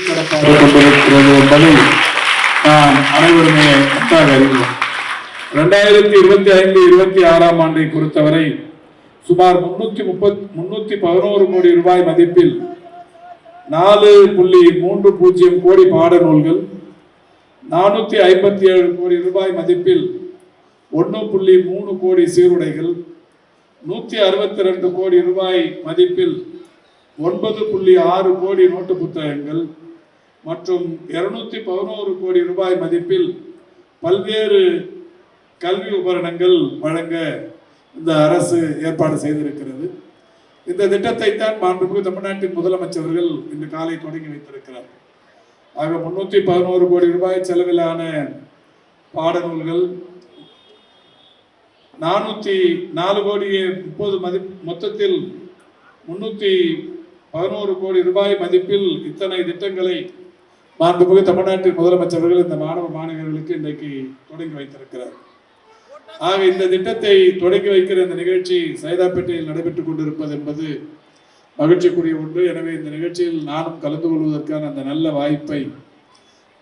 கடப்பாக கொண்டிருக்கிறது என்பதை நாம் அனைவருமே நன்றாக அறிவோம். இரண்டாயிரத்தி இருபத்தி ஐந்து இருபத்தி ஆறாம் ஆண்டை பொறுத்தவரை சுமார் முன்னூத்தி முப்பத் முன்னூத்தி பதினோரு கோடி ரூபாய் மதிப்பில் நாலு புள்ளி மூன்று பூஜ்ஜியம் கோடி பாடநூல்கள் நானூற்றி ஐம்பத்தி ஏழு கோடி ரூபாய் மதிப்பில் ஒன்று புள்ளி மூணு கோடி சீருடைகள் நூற்றி அறுபத்தி ரெண்டு கோடி ரூபாய் மதிப்பில் ஒன்பது புள்ளி ஆறு கோடி நோட்டு புத்தகங்கள் மற்றும் இருநூத்தி பதினோரு கோடி ரூபாய் மதிப்பில் பல்வேறு கல்வி உபகரணங்கள் வழங்க இந்த அரசு ஏற்பாடு செய்திருக்கிறது. இந்த திட்டத்தை தான் மாண்புமிகு தமிழ்நாட்டின் முதலமைச்சர்கள் இன்று காலை தொடங்கி வைத்திருக்கிறார். ஆக முன்னூத்தி பதினோரு கோடி ரூபாய் செலவிலான பாடநூல்கள் நானூத்தி நாலு கோடியே முப்பது மதி மொத்தத்தில் முன்னூத்தி பதினோரு கோடி ரூபாய் மதிப்பில் இத்தனை திட்டங்களை மாண்புமிகு தமிழ்நாட்டின் முதலமைச்சர்கள் இந்த மாணவ மாணவர்களுக்கு இன்றைக்கு தொடங்கி வைத்திருக்கிறார். ஆக இந்த திட்டத்தை தொடங்கி வைக்கிற இந்த நிகழ்ச்சி சைதாப்பேட்டையில் நடைபெற்றுக் கொண்டிருப்பது என்பது மகிழ்ச்சிக்குரிய ஒன்று. எனவே இந்த நிகழ்ச்சியில் நானும் கலந்து கொள்வதற்கான அந்த நல்ல வாய்ப்பை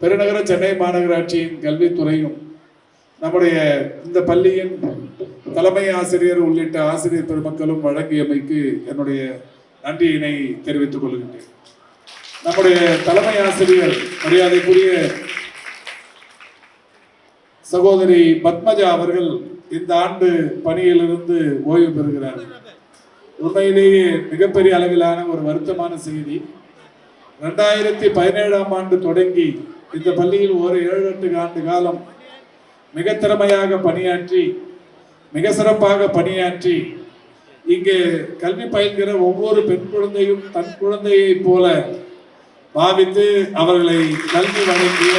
பெருநகர சென்னை மாநகராட்சியின் கல்வித்துறையும் நம்முடைய இந்த பள்ளியின் தலைமை ஆசிரியர் உள்ளிட்ட ஆசிரியர் பெருமக்களும் வழங்கியமைக்கு என்னுடைய நன்றியினை தெரிவித்துக் கொள்கின்றேன். நம்முடைய தலைமை ஆசிரியர் மரியாதைக்குரிய சகோதரி பத்மஜா அவர்கள் இந்த ஆண்டு பணியிலிருந்து ஓய்வு பெறுகிறார். உண்மையிலேயே மிகப்பெரிய அளவிலான ஒரு வருத்தமான செய்தி. ரெண்டாயிரத்தி பதினேழாம் ஆண்டு தொடங்கி இந்த பள்ளியில் ஒரு ஏழு எட்டு ஆண்டு காலம் மிக திறமையாக பணியாற்றி மிக சிறப்பாக பணியாற்றி இங்கே கல்வி பயில்கிற ஒவ்வொரு பெண் குழந்தையும் தன் குழந்தையைப் போல பாவித்து அவர்களை கல்வி வழங்கிய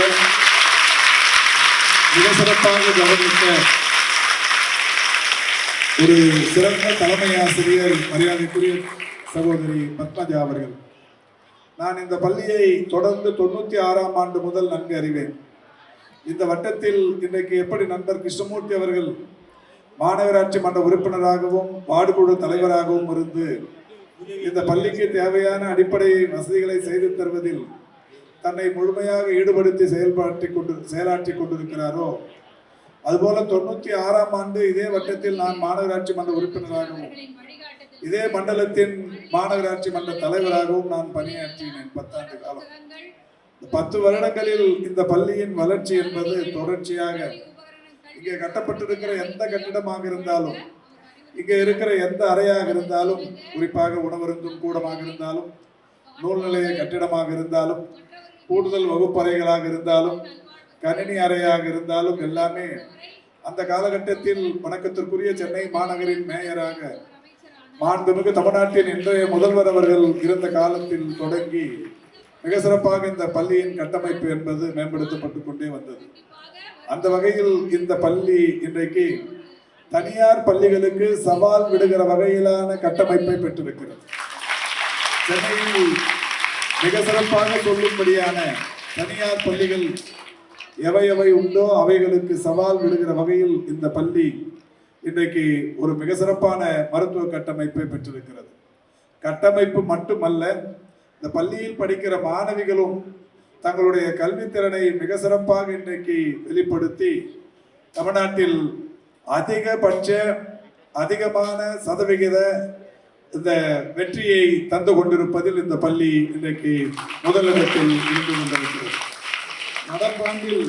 மிக சிறப்பாக கவனித்த ஒரு சிறந்த தலைமை ஆசிரியர் மரியாதைக்குரிய சகோதரி பத்மஜா அவர்கள். நான் இந்த பள்ளியை தொடர்ந்து தொண்ணூத்தி ஆறாம் ஆண்டு முதல் நன்கு அறிவேன். இந்த வட்டத்தில் இன்றைக்கு எப்படி நண்பர் கிருஷ்ணமூர்த்தி அவர்கள் மாநகராட்சி மன்ற உறுப்பினராகவும் வார்டுகுழு தலைவராகவும் இருந்து இந்த பள்ளிக்கு தேவையான அடிப்படை வசதிகளை செய்து தருவதில் தன்னை முழுமையாக ஈடுபடுத்தி செயல்பாட்டி கொண்டு செயலாற்றி கொண்டிருக்கிறாரோ? அதுபோல தொண்ணூத்தி ஆறாம் ஆண்டு இதே வட்டத்தில் நான் மாநகராட்சி மன்ற உறுப்பினராகவும் இதே மண்டலத்தின் மாநகராட்சி மன்ற தலைவராகவும் நான் பணியாற்றினேன் பத்தாண்டு காலம். பத்து வருடங்களில் இந்த பள்ளியின் வளர்ச்சி என்பது தொடர்ச்சியாக இங்கே கட்டப்பட்டிருக்கிற எந்த கட்டிடமாக இருந்தாலும் இங்கே இருக்கிற எந்த அறையாக இருந்தாலும் குறிப்பாக உணவருந்தும் கூடமாக இருந்தாலும் நூல் நிலைய கட்டிடமாக இருந்தாலும் கூடுதல் வகுப்பறைகளாக இருந்தாலும் கணினி அறையாக இருந்தாலும் எல்லாமே அந்த காலகட்டத்தில் வணக்கத்திற்குரிய சென்னை மாநகரின் மேயராக மாண்புமிகு தமிழ்நாட்டின் இன்றைய முதல்வர் அவர்கள் இருந்த காலத்தில் தொடங்கி மிக சிறப்பாக இந்த பள்ளியின் கட்டமைப்பு என்பது மேம்படுத்தப்பட்டு கொண்டே வந்தது. அந்த வகையில் இந்த பள்ளி இன்றைக்கு தனியார் பள்ளிகளுக்கு சவால் விடுகிற வகையிலான கட்டமைப்பை பெற்றிருக்கிறது. சென்னையில் மிக சிறப்பாக சொல்லும்படியான தனியார் பள்ளிகள் எவை எவை உண்டோ அவைகளுக்கு சவால் விடுகிற வகையில் இந்த பள்ளி இன்றைக்கு ஒரு மிக சிறப்பான மருத்துவ கட்டமைப்பை பெற்றிருக்கிறது. கட்டமைப்பு மட்டுமல்ல இந்த பள்ளியில் படிக்கிற மாணவிகளும் தங்களுடைய கல்வித்திறனை மிக சிறப்பாக இன்றைக்கு வெளிப்படுத்தி தமிழ்நாட்டில் அதிகபட்ச அதிகமான சதவிகித இந்த வெற்றியை தந்து கொண்டிருப்பதில் இந்த பள்ளி இன்றைக்கு முதலிடத்தில் இருந்து கொண்டிருக்கிறது. நடப்பாண்டில்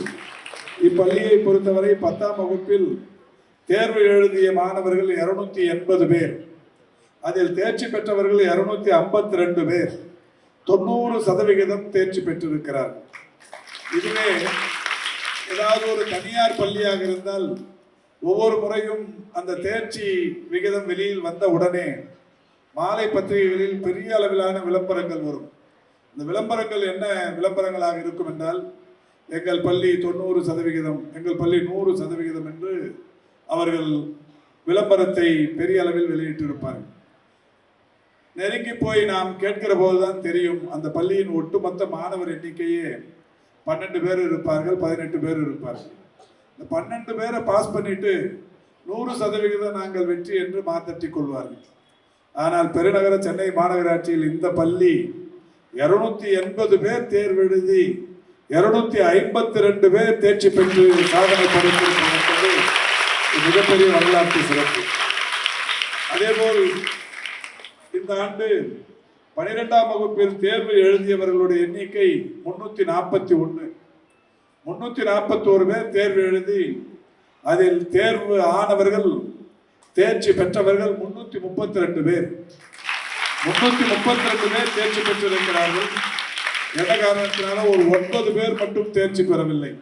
இப்பள்ளியை பொறுத்தவரை பத்தாம் வகுப்பில் தேர்வு எழுதிய மாணவர்கள் இருநூத்தி எண்பது பேர். அதில் தேர்ச்சி பெற்றவர்கள் இருநூத்தி ஐம்பத்தி ரெண்டு பேர். தொண்ணூறு சதவிகிதம் தேர்ச்சி பெற்றிருக்கிறார் இதுவே ஏதாவது ஒரு தனியார் பள்ளியாக இருந்தால் ஒவ்வொரு முறையும் அந்த தேர்ச்சி விகிதம் வெளியில் வந்த உடனே மாலை பத்திரிகைகளில் பெரிய அளவிலான விளம்பரங்கள் வரும். இந்த விளம்பரங்கள் என்ன விளம்பரங்களாக இருக்கும் என்றால் எங்கள் பள்ளி தொண்ணூறு சதவிகிதம் எங்கள் பள்ளி நூறு சதவிகிதம் என்று அவர்கள் விளம்பரத்தை பெரிய அளவில் வெளியிட்டிருப்பார்கள். நெருங்கி போய் நாம் கேட்கிற போதுதான் தெரியும் அந்த பள்ளியின் ஒட்டுமொத்த மாணவர் எண்ணிக்கையே பன்னெண்டு பேர் இருப்பார்கள் பதினெட்டு பேர் இருப்பார்கள். இந்த பன்னெண்டு பேரை பாஸ் பண்ணிட்டு நூறு சதவிகிதம் நாங்கள் வெற்றி என்று மாத்தட்டி கொள்வார்கள். ஆனால் பெருநகர சென்னை மாநகராட்சியில் இந்த பள்ளி இருநூத்தி எண்பது பேர் தேர்வெழுதி இருநூத்தி ஐம்பத்தி ரெண்டு பேர் தேர்ச்சி பெற்று சாதனை படைத்திருப்பது மிகப்பெரிய வரலாற்று சிறப்பு. அதேபோல் இந்த ஆண்டு பனிரெண்டாம் வகுப்பில் தேர்வு எழுதியவர்களுடைய எண்ணிக்கை முன்னூத்தி நாற்பத்தி ஒன்று. முன்னூற்றி நாற்பத்தோரு பேர் தேர்வு எழுதி அதில் தேர்வு ஆனவர்கள் தேர்ச்சி பெற்றவர்கள் முன்னூற்றி முப்பத்தி ரெண்டு பேர். முன்னூற்றி முப்பத்தி ரெண்டு பேர் தேர்ச்சி பெற்றிருக்கிறார்கள். எந்த காரணத்தினால? ஒரு ஒன்பது பேர் மட்டும் தேர்ச்சி பெறவில்லை.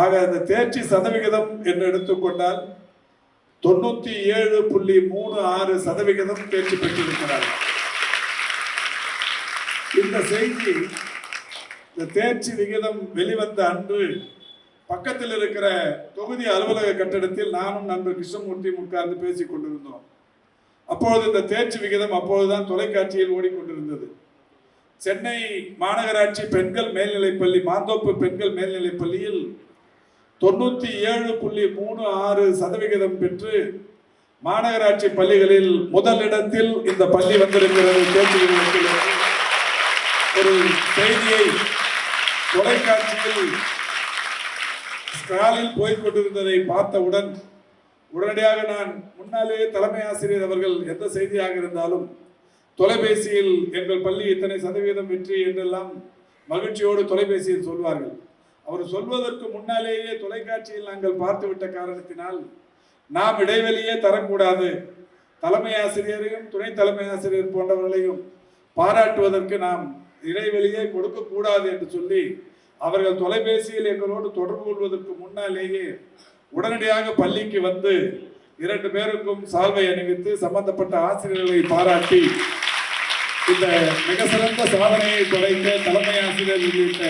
ஆக அந்த தேர்ச்சி சதவிகிதம் என்று எடுத்துக்கொண்டால் தொண்ணூத்தி ஏழு புள்ளி மூணு ஆறு சதவிகிதம் தேர்ச்சி பெற்றிருக்கிறார்கள். இந்த செய்தி இந்த தேர்ச்சி விகிதம் வெளிவந்த அன்று பக்கத்தில் இருக்கிற தொகுதி அலுவலக கட்டடத்தில் நானும் நண்பர் கிருஷ்ணமூர்த்தியும் உட்கார்ந்து பேசி கொண்டிருந்தோம். அப்பொழுது இந்த தேர்ச்சி விகிதம் அப்பொழுதுதான் தொலைக்காட்சியில் ஓடிக்கொண்டிருந்தது. சென்னை மாநகராட்சி பெண்கள் மேல்நிலைப்பள்ளி மாந்தோப்பு பெண்கள் மேல்நிலைப்பள்ளியில் பள்ளியில் ஏழு புள்ளி மூணு ஆறு சதவிகிதம் பெற்று மாநகராட்சி பள்ளிகளில் முதலிடத்தில் இந்த பள்ளி வந்திருக்கிறது. தேர்ச்சி விகிதத்தில் ஒரு செய்தியை தொலைக்காட்சியில் ஸ்டாலில் போய்கொண்டிருந்ததை பார்த்தவுடன் உடனடியாக நான் முன்னாலே தலைமை ஆசிரியர் அவர்கள் எந்த செய்தியாக இருந்தாலும் தொலைபேசியில் எங்கள் பள்ளி இத்தனை சதவீதம் வெற்றி என்றெல்லாம் மகிழ்ச்சியோடு தொலைபேசியில் சொல்வார்கள். அவர் சொல்வதற்கு முன்னாலேயே தொலைக்காட்சியில் நாங்கள் பார்த்துவிட்ட காரணத்தினால் நாம் இடைவெளியே தரக்கூடாது. தலைமை ஆசிரியரையும் துணை தலைமை ஆசிரியர் போன்றவர்களையும் பாராட்டுவதற்கு நாம் இடைவெளியை கொடுக்கக்கூடாது என்று சொல்லி அவர்கள் தொலைபேசியில் எங்களோடு தொடர்பு கொள்வதற்கு முன்னாலேயே உடனடியாக பள்ளிக்கு வந்து இரண்டு பேருக்கும் சால்வை அணிவித்து சம்பந்தப்பட்ட ஆசிரியர்களை பாராட்டி இந்த மிக சிறந்த சாதனையை படைத்த தலைமை ஆசிரியர் உள்ளிட்ட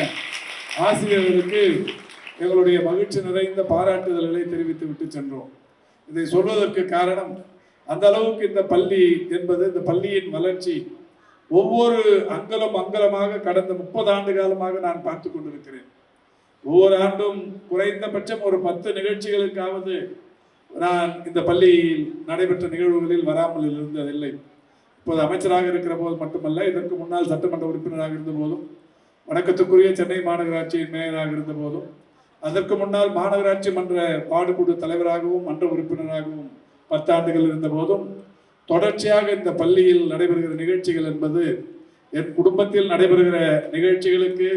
ஆசிரியர்களுக்கு எங்களுடைய மகிழ்ச்சி நிறைந்த பாராட்டுதல்களை தெரிவித்து விட்டு சென்றோம். இதை சொல்வதற்கு காரணம் அந்த அளவுக்கு இந்த பள்ளி என்பது இந்த பள்ளியின் வளர்ச்சி ஒவ்வொரு அங்கலம் அங்கலமாக கடந்த முப்பது ஆண்டு காலமாக நான் பார்த்து கொண்டிருக்கிறேன். ஒவ்வொரு ஆண்டும் குறைந்தபட்சம் ஒரு பத்து நிகழ்ச்சிகளுக்காவது நான் இந்த பள்ளியில் நடைபெற்ற நிகழ்வுகளில் வராமல் இருந்ததில்லை. இப்போது அமைச்சராக இருக்கிற போது மட்டுமல்ல இதற்கு முன்னால் சட்டமன்ற உறுப்பினராக இருந்த போதும் வணக்கத்துக்குரிய சென்னை மாநகராட்சியின் மேயராக இருந்த போதும் அதற்கு முன்னால் மாநகராட்சி மன்ற பாடுகுழு தலைவராகவும் மன்ற உறுப்பினராகவும் பத்தாண்டுகள் இருந்த போதும் தொடர்ச்சியாக இந்த பள்ளியில் நடைபெறுகிற நிகழ்ச்சிகள் என்பது என் குடும்பத்தில் நடைபெறுகிற நிகழ்ச்சிகளுக்கு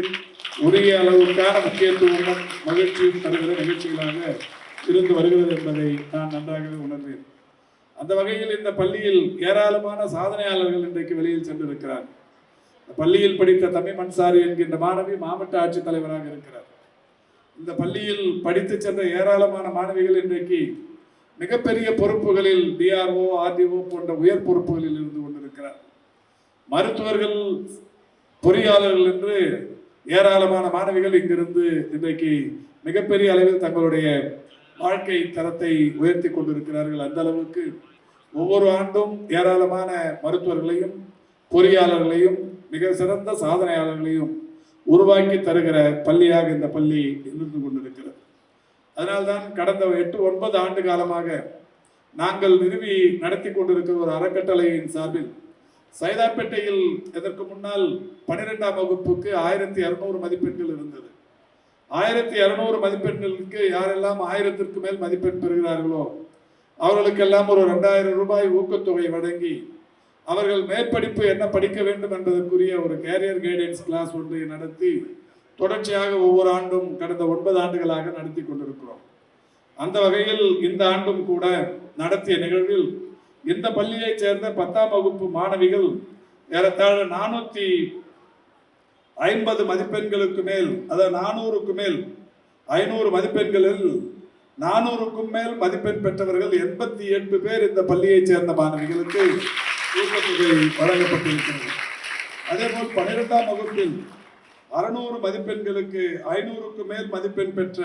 உரிய அளவுக்கான முக்கியத்துவமும் மகிழ்ச்சியும் தருகிற நிகழ்ச்சிகளாக இருந்து வருகிறது என்பதை நான் நன்றாகவே உணர்வேன். அந்த வகையில் இந்த பள்ளியில் ஏராளமான சாதனையாளர்கள் இன்றைக்கு வெளியில் சென்றிருக்கிறார். பள்ளியில் படித்த தமிழ் மன்சாரி என்கின்ற மாணவி மாவட்ட ஆட்சித்தலைவராக இருக்கிறார். இந்த பள்ளியில் படித்து சென்ற ஏராளமான மாணவிகள் இன்றைக்கு மிகப்பெரிய பொறுப்புகளில் டிஆர்ஓ ஆர்டிஓ போன்ற உயர் பொறுப்புகளில் இருந்து கொண்டிருக்கிறார். மருத்துவர்கள் பொறியாளர்கள் என்று ஏராளமான மாணவிகள் இங்கிருந்து இன்றைக்கு மிகப்பெரிய அளவில் தங்களுடைய வாழ்க்கை தரத்தை உயர்த்தி கொண்டிருக்கிறார்கள். அந்த அளவுக்கு ஒவ்வொரு ஆண்டும் ஏராளமான மருத்துவர்களையும் பொறியாளர்களையும் மிக சிறந்த சாதனையாளர்களையும் உருவாக்கி தருகிற பள்ளியாக இந்த பள்ளி இருந்து கொண்டிருக்கிறது. அதனால்தான் கடந்த எட்டு ஒன்பது ஆண்டு காலமாக நாங்கள் நிறுவி நடத்தி கொண்டிருக்கிற ஒரு அறக்கட்டளையின் சார்பில் சைதாப்பேட்டையில் இதற்கு முன்னால் பன்னிரெண்டாம் வகுப்புக்கு ஆயிரத்தி இரநூறு மதிப்பெண்கள் இருந்தது. ஆயிரத்தி இரநூறு மதிப்பெண்களுக்கு யாரெல்லாம் ஆயிரத்திற்கு மேல் மதிப்பெண் பெறுகிறார்களோ அவர்களுக்கெல்லாம் ஒரு ரெண்டாயிரம் ரூபாய் ஊக்கத்தொகை வழங்கி அவர்கள் மேற்படிப்பு என்ன படிக்க வேண்டும் என்பதற்குரிய ஒரு கேரியர் கைடன்ஸ் கிளாஸ் ஒன்றை நடத்தி தொடர்ச்சியாக ஒவ்வொரு ஆண்டும் கடந்த ஒன்பது ஆண்டுகளாக நடத்தி கொண்டிருக்கிறோம். அந்த வகையில் இந்த ஆண்டும் கூட நடத்திய நிகழ்வில் இந்த பள்ளியைச் சேர்ந்த பத்தாம் வகுப்பு மாணவிகள் ஏறத்தாழ நானூத்தி ஐம்பது மதிப்பெண்களுக்கு மேல் அதாவது நானூறுக்கு மேல் ஐநூறு மதிப்பெண்களில் நானூறுக்கும் மேல் மதிப்பெண் பெற்றவர்கள் எண்பத்தி எட்டு பேர் இந்த பள்ளியைச் சேர்ந்த மாணவிகளுக்கு ஊக்கத்தொகை வழங்கப்பட்டிருக்கிறது. அதேபோல் பன்னிரெண்டாம் வகுப்பில் அறுநூறு மதிப்பெண்களுக்கு ஐநூறுக்கு மேல் மதிப்பெண் பெற்ற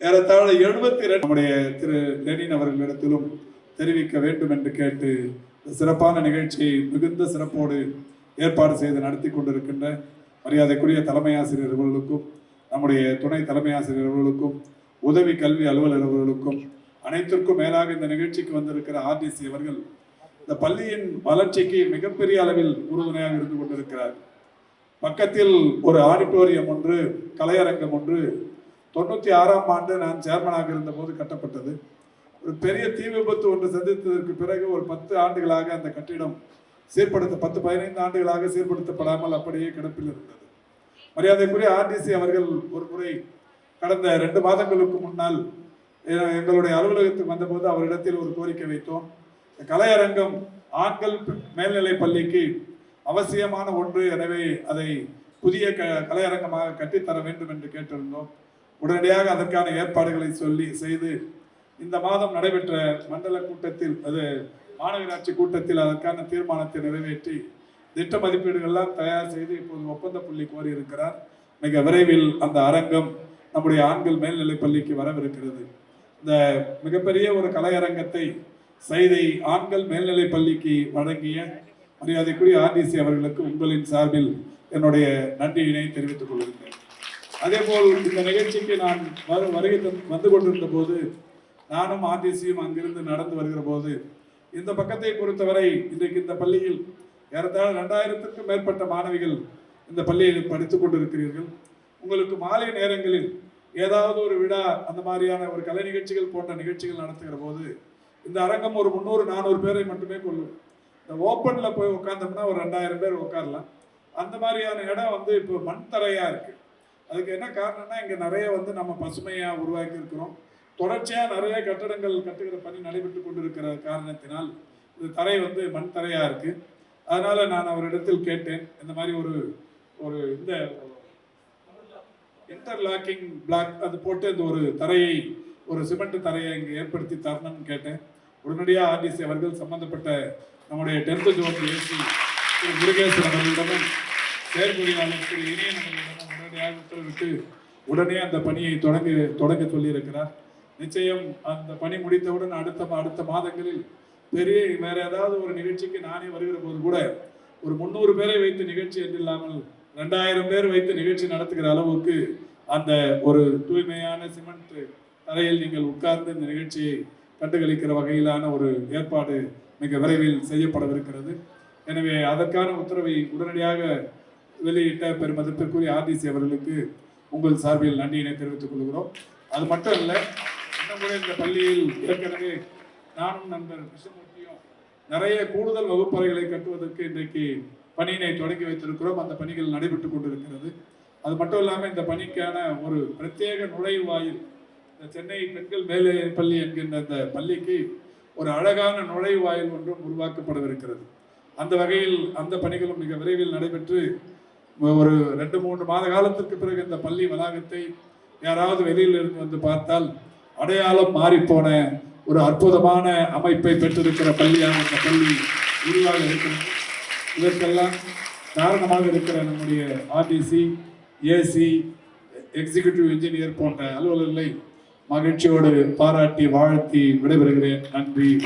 ஏறத்தாழ எழுபத்தி ரெண்டு நம்முடைய திரு லெனின் அவர்களிடத்திலும் தெரிவிக்க வேண்டும் என்று கேட்டு சிறப்பான நிகழ்ச்சியை மிகுந்த சிறப்போடு ஏற்பாடு செய்து நடத்தி கொண்டிருக்கின்ற மரியாதைக்குரிய தலைமை ஆசிரியர் அவர்களுக்கும் நம்முடைய துணை தலைமை ஆசிரியர் அவர்களுக்கும் உதவி கல்வி அலுவலர் அவர்களுக்கும் அனைத்திற்கும் மேலாக இந்த நிகழ்ச்சிக்கு வந்திருக்கிற ஆர்டிசி அவர்கள் இந்த பள்ளியின் வளர்ச்சிக்கு மிகப்பெரிய அளவில் உறுதுணையாக இருந்து கொண்டிருக்கிறார் பக்கத்தில் ஒரு ஆடிட்டோரியம் ஒன்று கலையரங்கம் ஒன்று. தொண்ணூற்றி ஆறாம் ஆண்டு நான் சேர்மனாக இருந்தபோது கட்டப்பட்டது. ஒரு பெரிய தீ விபத்து ஒன்று சந்தித்ததற்கு பிறகு ஒரு பத்து ஆண்டுகளாக அந்த கட்டிடம் சீர்படுத்த பத்து பதினைந்து ஆண்டுகளாக சீர்படுத்தப்படாமல் அப்படியே கிடப்பில் இருந்தது. மரியாதைக்குரிய ஆர்டிசி அவர்கள் ஒரு முறை கடந்த ரெண்டு மாதங்களுக்கு முன்னால் எங்களுடைய அலுவலகத்துக்கு வந்தபோது அவரிடத்தில் ஒரு கோரிக்கை வைத்தோம். இந்த கலையரங்கம் ஆண்கள் மேல்நிலை பள்ளிக்கு அவசியமான ஒன்று. எனவே அதை புதிய க கலையரங்கமாக கட்டித்தர வேண்டும் என்று கேட்டிருந்தோம். உடனடியாக அதற்கான ஏற்பாடுகளை சொல்லி செய்து இந்த மாதம் நடைபெற்ற மண்டல கூட்டத்தில் அது மாநகராட்சி கூட்டத்தில் அதற்கான தீர்மானத்தை நிறைவேற்றி திட்ட மதிப்பீடுகள்லாம் தயார் செய்து இப்போது ஒப்பந்த புள்ளி கோரி இருக்கிறார் மிக விரைவில் அந்த அரங்கம் நம்முடைய ஆண்கள் மேல்நிலைப் பள்ளிக்கு வரவிருக்கிறது. இந்த மிகப்பெரிய ஒரு கலையரங்கத்தை செய்தி ஆண்கள் மேல்நிலைப் பள்ளிக்கு வழங்கிய மரியாதைக்குரிய ஆர்டிசி அவர்களுக்கு உங்களின் சார்பில் என்னுடைய நன்றியினை தெரிவித்துக் அதே அதேபோல் இந்த நிகழ்ச்சிக்கு நான் வருகை வந்து கொண்டிருந்த போது நானும் ஆர்டிசியும் அங்கிருந்து நடந்து வருகிற போது இந்த பக்கத்தை பொறுத்தவரை இன்றைக்கு இந்த பள்ளியில் ஏறத்தாழ ரெண்டாயிரத்துக்கும் மேற்பட்ட மாணவிகள் இந்த பள்ளியில் படித்துக் கொண்டிருக்கிறீர்கள். உங்களுக்கு மாலை நேரங்களில் ஏதாவது ஒரு விழா அந்த மாதிரியான ஒரு கலை நிகழ்ச்சிகள் போன்ற நிகழ்ச்சிகள் நடத்துகிற போது இந்த அரங்கம் ஒரு முந்நூறு நானூறு பேரை மட்டுமே கொள்ளும். இந்த ஓப்பனில் போய் உட்காந்தோம்னா ஒரு ரெண்டாயிரம் பேர் உட்காரலாம். அந்த மாதிரியான இடம் வந்து இப்போ மண் தரையாக இருக்குது அதுக்கு என்ன காரணம்னா இங்கே நிறைய வந்து நம்ம பசுமையாக உருவாக்கி இருக்கிறோம் நிறைய கட்டடங்கள் கட்டுகிற பணி நடைபெற்று கொண்டிருக்கிற காரணத்தினால் இந்த தரை வந்து மண் தரையாக இருக்குது அதனால் நான் அவரிடத்தில் கேட்டேன். இந்த மாதிரி ஒரு ஒரு இந்த இன்டர்லாக்கிங் பிளாக் அது போட்டு அந்த ஒரு தரையை ஒரு சிமெண்ட் தரையை இங்கே ஏற்படுத்தி தரணும்னு கேட்டேன். உடனடியாக ஆர்டிசி அவர்கள் சம்பந்தப்பட்ட நம்முடைய டென்த்து ஜோன் ஏசி திரு முருகேசன் அவர்களிடமும் செயற்பொறியாளர் திரு இனியன் அவர்களிடமும் உடனடியாக உத்தரவிட்டு உடனே அந்த பணியை தொடங்க தொடங்க சொல்லியிருக்கிறார். நிச்சயம் அந்த பணி முடித்தவுடன் அடுத்த அடுத்த மாதங்களில் பெரிய வேற ஏதாவது ஒரு நிகழ்ச்சிக்கு நானே வருகிற போது கூட ஒரு முந்நூறு பேரை வைத்து நிகழ்ச்சி என்றில்லாமல் ரெண்டாயிரம் பேர் வைத்து நிகழ்ச்சி நடத்துகிற அளவுக்கு அந்த ஒரு தூய்மையான சிமெண்ட் தரையில் நீங்கள் உட்கார்ந்து இந்த நிகழ்ச்சியை கண்டுகளிக்கிற வகையிலான ஒரு ஏற்பாடு மிக விரைவில் செய்யப்படவிருக்கிறது. எனவே அதற்கான உத்தரவை உடனடியாக வெளியிட்ட பெருமதிப்பிற்குரிய ஆர்டிசி அவர்களுக்கு உங்கள் சார்பில் நன்றியினை தெரிவித்துக் கொள்கிறோம். அது மட்டும் இல்லை இன்னும் இந்த பள்ளியில் ஏற்கனவே நானும் நண்பர் கிருஷ்ணமூர்த்தியும் நிறைய கூடுதல் வகுப்பறைகளை கட்டுவதற்கு இன்றைக்கு பணியினை தொடங்கி வைத்திருக்கிறோம். அந்த பணிகள் நடைபெற்றுக் கொண்டிருக்கிறது. அது மட்டும் இல்லாமல் இந்த பணிக்கான ஒரு பிரத்யேக நுழைவாயில் இந்த சென்னை பெண்கள் மேலே பள்ளி என்கின்ற இந்த பள்ளிக்கு ஒரு அழகான நுழைவாயில் ஒன்றும் உருவாக்கப்படவிருக்கிறது. அந்த வகையில் அந்த பணிகளும் மிக விரைவில் நடைபெற்று ஒரு ரெண்டு மூன்று மாத காலத்திற்கு பிறகு இந்த பள்ளி வளாகத்தை யாராவது வெளியில் இருந்து வந்து பார்த்தால் அடையாளம் மாறிப்போன ஒரு அற்புதமான அமைப்பை பெற்றிருக்கிற பள்ளியாக இந்த பள்ளி உருவாக இருக்கிறது. இதற்கெல்லாம் காரணமாக இருக்கிற நம்முடைய ஆர்டிசி ஏசி எக்ஸிகியூட்டிவ் இன்ஜினியர் போன்ற அலுவலர்களை மகிழ்ச்சியோடு பாராட்டி வாழ்த்தி விடைபெறுகிறேன். நன்றி.